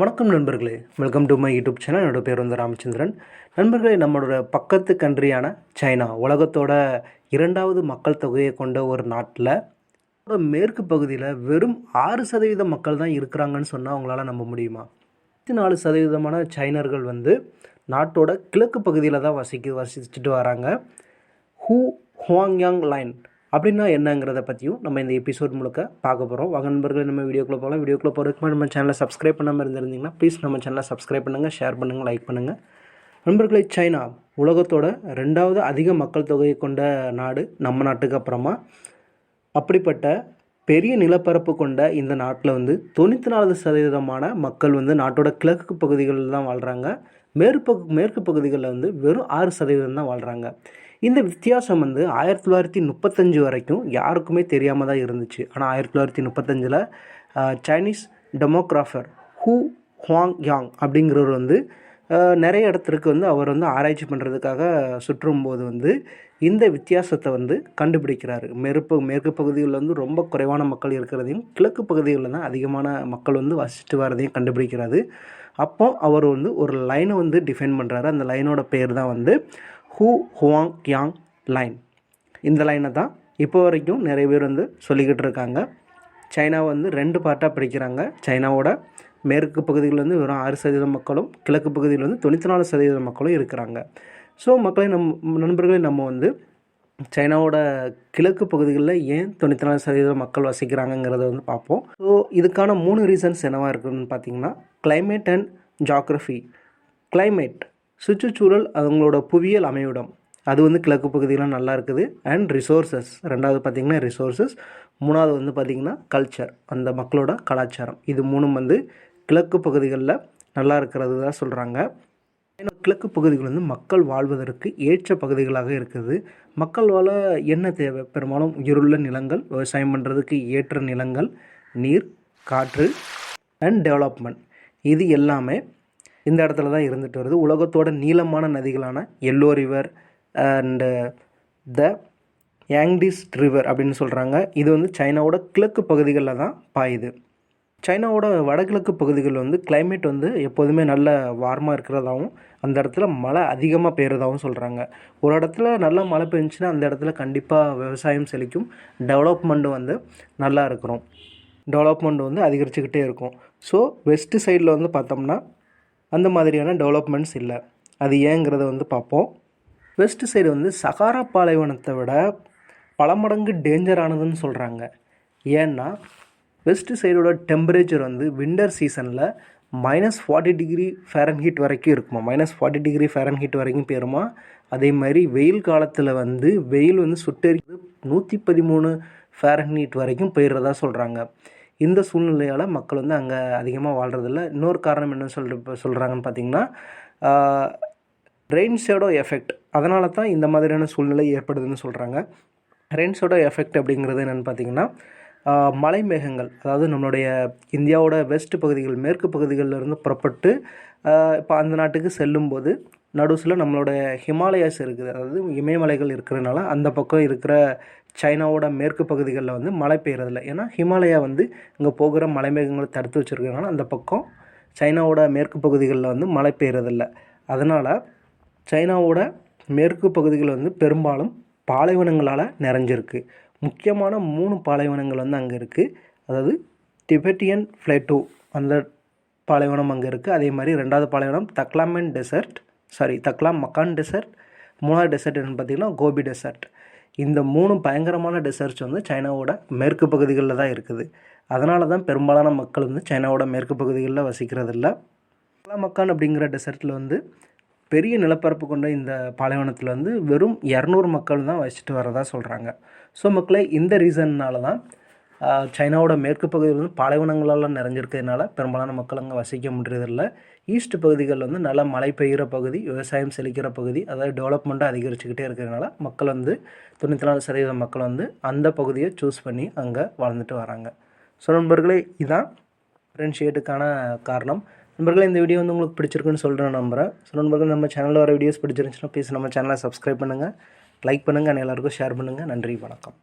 வணக்கம் நண்பர்களே. Welcome to my YouTube channel என்னோட பேர் வந்து ராமச்சந்திரன். நண்பர்களே நம்மளோட பக்கத்து கண்ட்ரியான சைனா உலகத்தோட இரண்டாவது மக்கள் தொகையை கொண்ட ஒரு நாட்டில் மேற்கு பகுதியில் வெறும் ஆறு சதவீத மக்கள் தான் இருக்கிறாங்கன்னு சொன்னால் அவங்களால நம்ப முடியுமா? இருபத்தி நாலு சதவீதமான சைனர்கள் வந்து நாட்டோட கிழக்கு பகுதியில் தான் வசிக்க வசிச்சுட்டு வராங்க. ஹூ ஹுவாங்யாங் லைன் அப்படின்னா என்னங்கிறத பற்றியும் நம்ம இந்த எபிசோட் முழுக்க பார்க்க போகிறோம் வாங்க நண்பர்கள் நம்ம வீடியோக்குள்ளே போகலாம். வீடியோக்குள்ளே போகிறதுக்கு நம்ம சேனலை சப்ஸ்கிரைப் பண்ணாமல் இருந்திருந்தீங்கன்னா ப்ளீஸ் நம்ம சேனலை சப்ஸ்கிரைப் பண்ணுங்கள் ஷேர் பண்ணுங்கள் லைக் பண்ணுங்கள் நண்பர்களை சைனா உலகத்தோட ரெண்டாவது அதிக மக்கள் தொகையை கொண்ட நாடு நம்ம நாட்டுக்கு அப்புறமா. அப்படிப்பட்ட பெரிய நிலப்பரப்பு கொண்ட இந்த நாட்டில் வந்து தொண்ணூற்றி நாலு சதவீதமான மக்கள் வந்து நாட்டோட கிழக்கு பகுதிகளில் தான் வாழ்கிறாங்க மேற்கு மேற்கு பகுதிகளில் வந்து வெறும் ஆறு சதவீதம் தான் வாழ்கிறாங்க இந்த வித்தியாசம் வந்து ஆயிரத்தி தொள்ளாயிரத்தி முப்பத்தஞ்சு வரைக்கும் யாருக்குமே தெரியாமல் தான் இருந்துச்சு. ஆனால் ஆயிரத்தி தொள்ளாயிரத்தி முப்பத்தஞ்சில் Chinese demographer Hu Huang Yang அப்படிங்கிறவர் வந்து நிறைய இடத்திற்கு வந்து அவர் வந்து ஆராய்ச்சி பண்ணுறதுக்காக சுற்றும்போது வந்து இந்த வித்தியாசத்தை வந்து கண்டுபிடிக்கிறாரு. மேற்கு மேற்கு பகுதிகளில் வந்து ரொம்ப குறைவான மக்கள் இருக்கிறதையும் கிழக்கு பகுதிகளில் தான் அதிகமான மக்கள் வந்து வசிச்சுட்டு வரதையும் கண்டுபிடிக்கிறாரு. அப்போ அவர் வந்து ஒரு லைனை வந்து டிஃபைன் பண்ணுறாரு அந்த லைனோட பேர் தான் வந்து ஹூ ஹுவாங் கியாங் லைன் இந்த லைனை தான் இப்போ வரைக்கும் நிறைய பேர் வந்து சொல்லிக்கிட்டு இருக்காங்க. சைனாவை வந்து ரெண்டு பார்ட்டாக பிரிக்கிறாங்க. சைனாவோட மேற்கு பகுதியில் வந்து வெறும் ஆறு சதவீத மக்களும் கிழக்கு பகுதியில் வந்து தொண்ணூற்றி நாலு சதவீத மக்களும் இருக்கிறாங்க. ஸோ மக்களை நம் நண்பர்களே நம்ம வந்து சைனாவோட கிழக்கு பகுதிகளில் ஏன் தொண்ணூற்றி நாலு சதவீதம் மக்கள் வசிக்கிறாங்கங்கிறத வந்து பார்ப்போம். ஸோ இதுக்கான மூணு ரீசன்ஸ் என்னவாக இருக்குதுன்னு பார்த்தீங்கன்னா கிளைமேட் அண்ட் ஜாக்ரஃபி கிளைமேட் சுற்றுச்சூழல் அவங்களோட புவியியல் அமைவிடம். அது வந்து கிழக்கு பகுதியெலாம் நல்லா இருக்குது. அண்ட் ரிசோர்ஸஸ் ரெண்டாவது பார்த்திங்கன்னா ரிசோர்ஸஸ் மூணாவது வந்து பார்த்திங்கன்னா கல்ச்சர் அந்த மக்களோட கலாச்சாரம். இது மூணும் வந்து கிழக்கு பகுதிகளில் நல்லா இருக்கிறது தான் சொல்கிறாங்க ஏன்னா கிழக்கு பகுதிகள் வந்து மக்கள் வாழ்வதற்கு ஏற்ற பகுதிகளாக இருக்குது. மக்கள் வாழ என்ன தேவை? பெரும்பாலும் உயிருள்ள நிலங்கள் விவசாயம் பண்ணுறதுக்கு ஏற்ற நிலங்கள் நீர் காற்று அண்ட் டெவலப்மெண்ட் இது எல்லாமே இந்த இடத்துல தான் இருந்துட்டு வருது. உலகத்தோட நீளமான நதிகளான yellow river and the Yangtze river அப்படின்னு சொல்கிறாங்க இது வந்து சைனாவோட கிழக்கு பகுதிகளில் தான் பாயுது. சைனாவோட வடகிழக்கு பகுதிகளில் வந்து கிளைமேட் வந்து எப்போதுமே நல்ல வார்மாக இருக்கிறதாகவும் அந்த இடத்துல மழை அதிகமாக பெய்கிறதாகவும் சொல்கிறாங்க ஒரு இடத்துல நல்லா மழை பெஞ்சுன்னா அந்த இடத்துல கண்டிப்பாக விவசாயம் செழிக்கும். டெவலப்மெண்ட்டு வந்து நல்லா இருக்கிறோம். டெவலப்மெண்ட் வந்து அதிகரிச்சுக்கிட்டே இருக்கும். ஸோ வெஸ்ட்டு சைடில் வந்து பார்த்தோம்னா அந்த மாதிரியான டெவலப்மெண்ட்ஸ் இல்லை. அது ஏங்கிறத வந்து பார்ப்போம். வெஸ்ட் சைடு வந்து சகாரா பாலைவனத்தை விட பல மடங்கு டேஞ்சரானதுன்னு சொல்கிறாங்க ஏன்னா வெஸ்ட் சைடோட டெம்பரேச்சர் வந்து விண்டர் சீசனில் மைனஸ் ஃபார்ட்டி டிகிரி ஃபேரன்ஹீட் வரைக்கும் இருக்குமா? மைனஸ் ஃபார்ட்டி டிகிரி ஃபேரன்ஹீட் வரைக்கும் போயிருமா? அதே மாதிரி வெயில் காலத்தில் வந்து வெயில் வந்து சுட்டெரிக்கிறது நூற்றி பதிமூணு ஃபேரன்ஹீட் வரைக்கும் போயிடுறதா சொல்கிறாங்க இந்த சூழ்நிலையால் மக்கள் வந்து அங்கே அதிகமாக வாழ்கிறதில்ல இன்னொரு காரணம் என்ன சொல் சொல்கிறாங்கன்னு பார்த்தீங்கன்னா ரெயின் ஷேடோ எஃபெக்ட். அதனால தான் இந்த மாதிரியான சூழ்நிலை ஏற்படுதுன்னு சொல்கிறாங்க ரெயின் ஷேடோ எஃபெக்ட் அப்படிங்கிறது என்னென்னு பார்த்தீங்கன்னா மலை மேகங்கள் அதாவது நம்மளுடைய இந்தியாவோட வெஸ்ட் பகுதிகள் மேற்கு பகுதிகளிலிருந்து புறப்பட்டு இப்போ அந்த நாட்டுக்கு செல்லும்போது நடுசில் நம்மளோட ஹிமாலயாஸ் இருக்குது. அதாவது இமயமலைகள் இருக்கிறதுனால அந்த பக்கம் இருக்கிற சைனாவோட மேற்கு பகுதிகளில் வந்து மழை பெய்கிறதில்ல ஏன்னா ஹிமாலயா வந்து இங்கே போகிற மலை மேகங்களை தடுத்து வச்சுருக்கனால அந்த பக்கம் சைனாவோட மேற்கு பகுதிகளில் வந்து மழை பெய்கிறதில்ல அதனால் சைனாவோட மேற்கு பகுதிகள் வந்து பெரும்பாலும் பாலைவனங்களால் நிறைஞ்சிருக்கு. முக்கியமான மூணு பாலைவனங்கள் வந்து அங்கே இருக்குது அதாவது டிபெட்டியன் ஃப்ளேட்டோ அந்த பாலைவனம் அங்கே இருக்குது அதே மாதிரி ரெண்டாவது பாலைவனம் Taklamakan desert sorry Taklamakan desert மூணாவது டெசர்ட் என்னென்னு பார்த்தீங்கன்னா கோபி டெசர்ட். இந்த மூணு பயங்கரமான டெசர்ட்ஸ் வந்து சைனாவோட மேற்கு பகுதிகளில் தான் இருக்குது. அதனால தான் பெரும்பாலான மக்கள் வந்து சைனாவோட மேற்கு பகுதிகளில் வசிக்கிறதில்ல. மக்கான் அப்படிங்கிற டெசர்ட்டில் வந்து பெரிய நிலப்பரப்பு கொண்ட இந்த பாலைவனத்தில் வந்து வெறும் இரநூறு மக்கள் தான் வசிச்சுட்டு வரதா சொல்கிறாங்க ஸோ மக்களை இந்த ரீசன்னால தான் சைனாவோட மேற்கு பகுதியில் வந்து பாலைவனங்களெல்லாம் நிறைஞ்சிருக்கிறதுனால பெரும்பாலான மக்கள் அங்கே வசிக்க முடியறதில்ல. ஈஸ்ட் பகுதிகள் வந்து நல்லா மழை பெய்கிற பகுதி விவசாயம் செழிக்கிற பகுதி அதாவது டெவலப்மெண்ட்டாக அதிகரிச்சுக்கிட்டே இருக்கிறதுனால மக்கள் வந்து தொண்ணூற்றி நாலு சதவீத மக்கள் வந்து அந்த பகுதியை சூஸ் பண்ணி அங்கே வாழ்ந்துட்டு வராங்க. ஸோ நண்பர்களே இதுதான் ஃப்ரெண்ட்ஷியேட்டுக்கான காரணம். நண்பர்களே இந்த வீடியோ வந்து உங்களுக்கு பிடிச்சிருக்குன்னு சொல்கிறேன் நம்புகிறேன் ஸோ நண்பர்கள் நம்ம சேனலில் வர வீடியோஸ் பிடிச்சிருந்துச்சுன்னா ப்ளீஸ் நம்ம சேனலை சப்ஸ்கிரைப் பண்ணுங்கள் லைக் பண்ணுங்கள் எல்லாருக்கும் ஷேர் பண்ணுங்கள் நன்றி வணக்கம்.